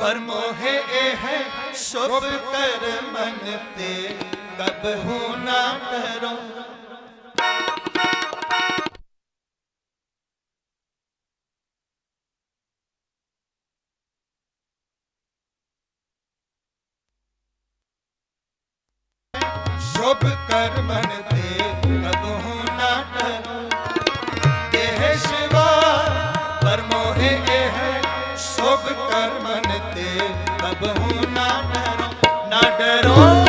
ਪਰ ਮੋਹਿ ਇਹ ਸ਼ੁਭ ਕਰ ਮਨ ਤੇ ਕਬਹੂ ਨਾ ਡਰੋ ਸ਼ੁਭ ਕਰ ਮਨ Bueno.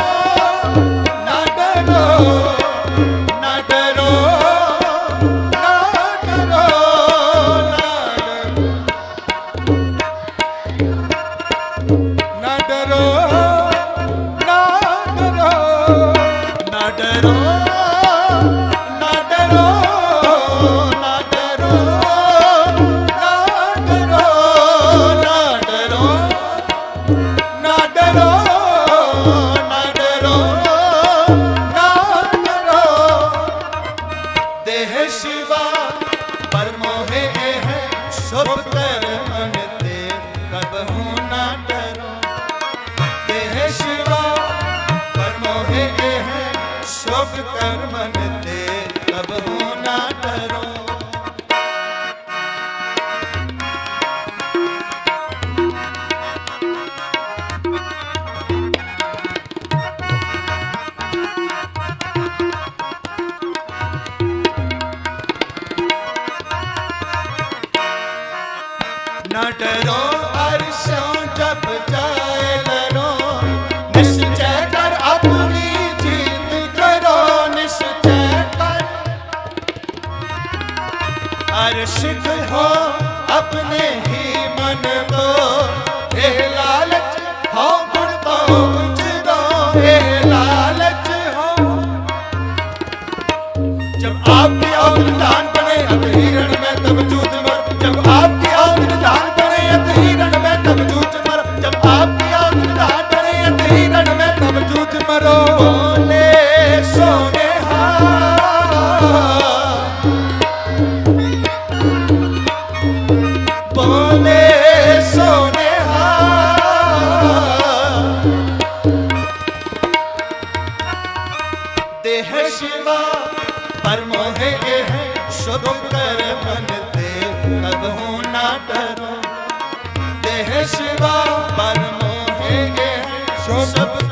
ਜੋਗ ਕਰਮਨ ਤੇ आशिक हो अपने ही मन को ए लालच हो गुण तो कुछ दो ए लालच हो जब आपके और दान बने अब हिरण में तब जूझ मर जब आपके और दान बने अब हिरण में तब जूझ मर जब आपके और दान बने अब हिरण में तब जूझ मरो बोले सोने हां ਪਰ ਇਹ ਸ਼ੁਭ ਕਰ ਮਨ ਤੇ ਕਬਹੂ ਨਾ ਡਰੋ ਦੇਹ ਸ਼ਿਵਾ ਪਰ ਮੋਹਿ ਇਹ ਸ਼ੁਭ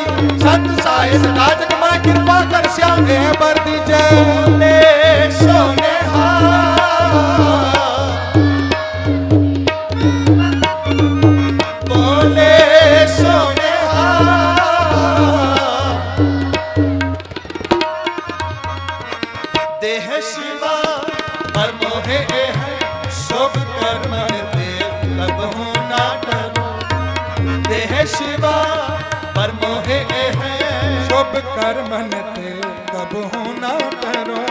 Thank you. ਕਰ ਮਨ ਤੇ ਕਬਹੂ ਨਾ ਕਰੋ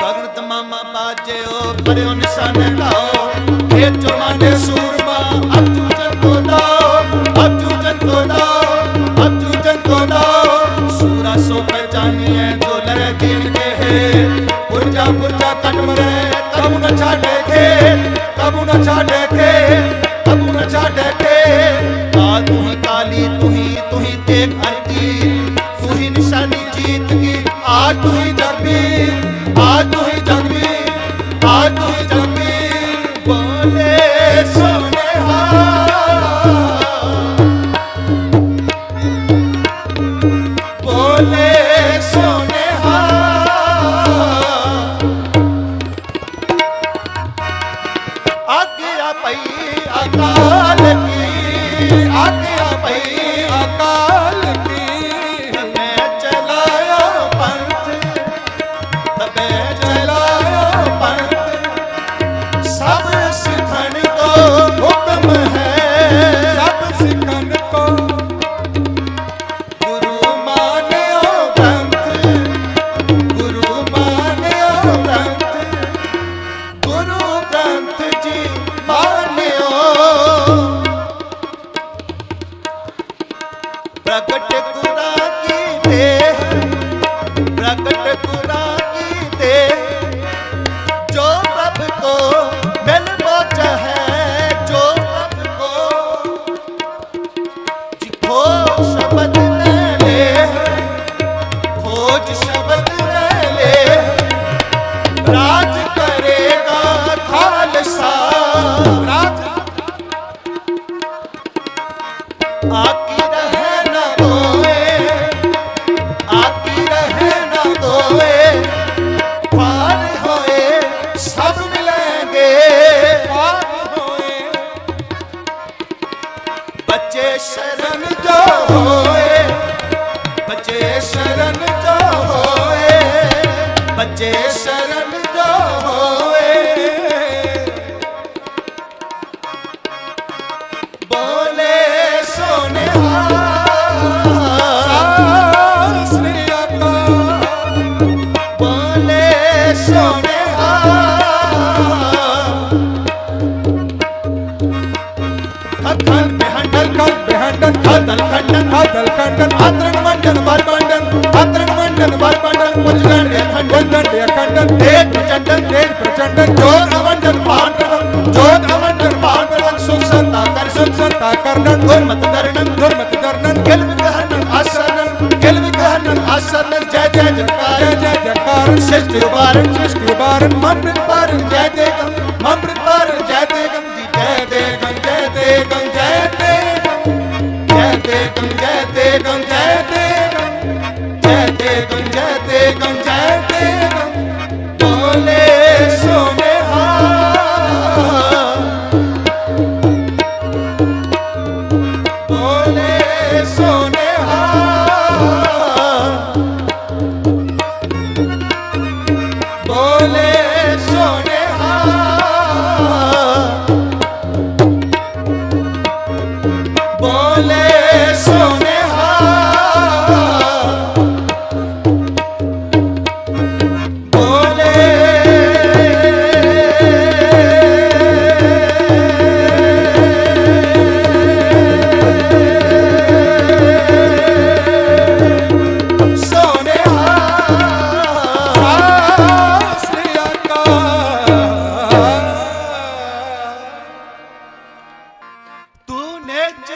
ਭਗਤ ਮਾਮਾ ਬਾਜਿਓ ਪਰਿਓ ਨਿਸ਼ਾਨ ਲਾਓ। ਇਹ ਚੁਮਾਨੇ ਸੂਰਮਾ ਅਬਜੂ ਜਨ ਕੋ ਲਾਓ ਅਬਜੂ ਜਨ ਕੋ ਲਾਓ ਅਬਜੂ ਜਨ ਕੋ ਲਾਓ ਸੂਰਾ ਸੋ ਪਹਿਚਾਨੀਏ ਜੋ ਲਰੇ ਦੀਨ ਕੇ ਹੈ। ਪੁਰਜਾ ਪੁਰਜਾ ਕਟ ਮਰੇ ਕਬੂ ਨ ਛਾੜੇ ਕੇ, ਕਬੂ ਨ ਛਾੜੇ ਕੇ। esa niñita ਪ੍ਰਸੰਨ ਜੈ ਜੈ ਜਕਾਰ। ਜੈ ਜਕਾਰ। ਸਿਸ਼ਟ ਵਾਰਨ ਸਿਸ਼ਟ ਵਾਰਨ ਮਨ ਪਰ ਜੈ ਜੈ